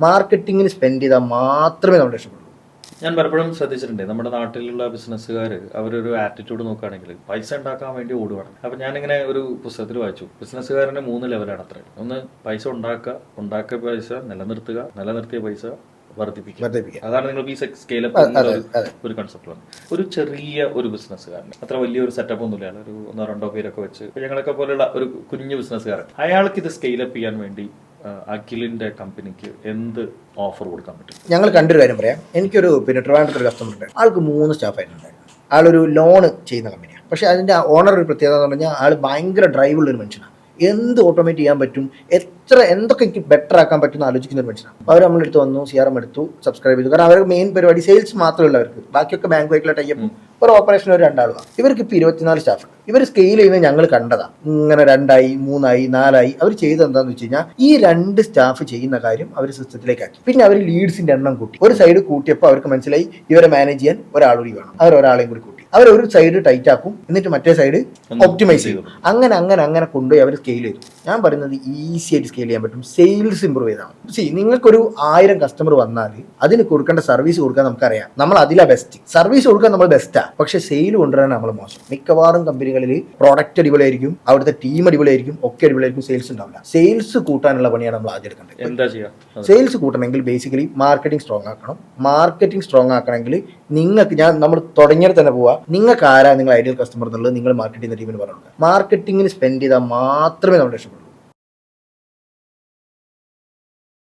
മാർക്കറ്റിങ്ങിന് spend ചെയ്താൽ മാത്രമേ നമ്മൾ രക്ഷപ്പെടുള്ളൂ ഞാൻ പലപ്പോഴും ശ്രദ്ധിച്ചിട്ടുണ്ട്. നമ്മുടെ നാട്ടിലുള്ള ബിസിനസ്സുകാർ അവരൊരു ആറ്റിറ്റ്യൂഡ് നോക്കുകയാണെങ്കിൽ പൈസ ഉണ്ടാക്കാൻ വേണ്ടി ഓടുവാണ്. അപ്പം ഞാനിങ്ങനെ ഒരു പുസ്തകത്തിൽ വായിച്ചു. ബിസിനസ്സുകാരന്റെ മൂന്ന് ലെവലാണ് അത്ര. ഒന്ന് പൈസ ഉണ്ടാക്കുക ഉണ്ടാക്കിയ പൈസ നിലനിർത്തുക നിലനിർത്തിയ പൈസ വർദ്ധിപ്പിക്കുക. അതാണ് നിങ്ങൾ ഈ സ്കെയിലപ്പ്. ഒരു കൺസെപ്റ്റ് ഒരു ചെറിയ ഒരു ബിസിനസ്സുകാരൻ അത്ര വലിയൊരു സെറ്റപ്പ് ഒന്നുമില്ല. ഒരു ഒന്നോ രണ്ടോ പേരൊക്കെ വെച്ച് ഞങ്ങളൊക്കെ പോലെയുള്ള ഒരു കുഞ്ഞു ബിസിനസ്സുകാരൻ അയാൾക്ക് ഇത് സ്കെയിലപ്പ് ചെയ്യാൻ വേണ്ടി ആ, അഖിലിന്റെ കമ്പനിക്ക് എന്ത് ഓഫർ കൊടുക്കാൻ പറ്റും? ഞങ്ങൾ കണ്ടൊരു കാര്യം പറയാം. എനിക്കൊരു പിന്നെ ട്രിവാൻഡ്രത്ത് ഒരു കസ്റ്റമർ ഉണ്ട്. ആൾക്ക് മൂന്ന് സ്റ്റാഫ് ആയിട്ടുണ്ടായിരുന്നു. ആളൊരു ലോണ് ചെയ്യുന്ന കമ്പനിയാണ് പക്ഷേ അതിന്റെ ഓണർ ഒരു പ്രത്യേകത എന്ന് പറഞ്ഞാൽ ആൾ ഭയങ്കര ഡ്രൈവുള്ള ഒരു മനുഷ്യനാണ്. എന്ത് ഓട്ടോമേറ്റ് ചെയ്യാൻ പറ്റും? എത്ര എന്തൊക്കെ എനിക്ക് ബെറ്റർ ആക്കാൻ പറ്റും എന്ന് ആലോചിക്കുന്ന ഒരു മനുഷ്യനാണ്. അവർ നമ്മളെടുത്ത് വന്നു സി ആർ എം എടുത്തു സബ്സ്ക്രൈബ് ചെയ്തു. കാരണം അവരുടെ മെയിൻ പരിപാടി സെയിൽസ് മാത്രമേ ഉള്ളവർക്ക്. ബാക്കിയൊക്കെ ബാങ്കുമായിട്ടുള്ള ടൈപ്പ് ഒരു ഓപ്പറേഷൻ ഒരു രണ്ടാളുമാണ്. ഇവർക്ക് ഇപ്പോൾ ഇരുപത്തിനാല് സ്റ്റാഫ് ഉണ്ട്. ഇവർ സ്കെയിൽ ചെയ്യുന്നത് ഞങ്ങൾ കണ്ടതാ. ഇങ്ങനെ രണ്ടായി മൂന്നായി നാലായി. അവർ ചെയ്തത് എന്താണെന്ന് വെച്ച് കഴിഞ്ഞാൽ ഈ രണ്ട് സ്റ്റാഫ് ചെയ്യുന്ന കാര്യം അവർ സിസ്റ്റത്തിലേക്ക് ആക്കി പിന്നെ അവർ ലീഡ്സിന്റെ എണ്ണം കൂട്ടി. ഒരു സൈഡ് കൂട്ടിയപ്പോൾ അവർക്ക് മനസ്സിലായി ഇവരെ മാനേജ് ചെയ്യാൻ ഒരാളുകൂടി വേണം. അവർ ഒരാളെയും കൂടി കൂട്ടി. അവർ ഒരു സൈഡ് ടൈറ്റ് ആക്കും എന്നിട്ട് മറ്റേ സൈഡ് ഒപ്റ്റിമൈസ് ചെയ്യും. അങ്ങനെ അങ്ങനെ അങ്ങനെ കൊണ്ടുപോയി അവർ സ്കെയിൽ ചെയ്തു. ഞാൻ പറയുന്നത് ഈസി ആയിട്ട് സ്കെയിൽ ചെയ്യാൻ പറ്റും. സെയിൽസ് ഇമ്പ്രൂവ് ചെയ്താൽ സി നിങ്ങൾക്കൊരു ആയിരം കസ്റ്റമർ വന്നാൽ അതിന് കൊടുക്കേണ്ട സർവീസ് കൊടുക്കാൻ നമുക്കറിയാം. നമ്മൾ അതിലാ ബെസ്റ്റ് സർവീസ് കൊടുക്കാൻ നമ്മൾ ബെസ്റ്റാ പക്ഷേ സെയിൽ കൊണ്ടുവരാൻ നമ്മൾ മോശം. മിക്കവാറും കമ്പനികളിൽ പ്രോഡക്റ്റ് അടിപൊളിയായിരിക്കും അവിടുത്തെ ടീം അടിപൊളിയായിരിക്കും ഒക്കെ അടിപൊളിയായിരിക്കും സെയിൽസ് ഉണ്ടാവില്ല. സെയിൽസ് കൂട്ടാനുള്ള പണിയാണ് നമ്മൾ ആദ്യം എടുക്കേണ്ടത്. എന്താ ചെയ്യുക സെയിൽസ് കൂട്ടണമെങ്കിൽ ബേസിക്കലി മാർക്കറ്റിംഗ് സ്ട്രോങ് ആക്കണം. മാർക്കറ്റിംഗ് സ്ട്രോങ് ആക്കണമെങ്കിൽ നിങ്ങൾക്ക് ഞാൻ നമ്മൾ തുടങ്ങിയത് തന്നെ പോവാ. നിങ്ങൾക്ക് ആരാ നിങ്ങൾ ഐഡിയൽ കസ്റ്റമർ എന്നുള്ളത് നിങ്ങൾ മാർക്കറ്റിംഗ് ടീമിന് പറഞ്ഞു മാർക്കറ്റിംഗിന് സ്പെൻഡ് ചെയ്താൽ മാത്രമേ നമ്മൾ രക്ഷപ്പെടുള്ളൂ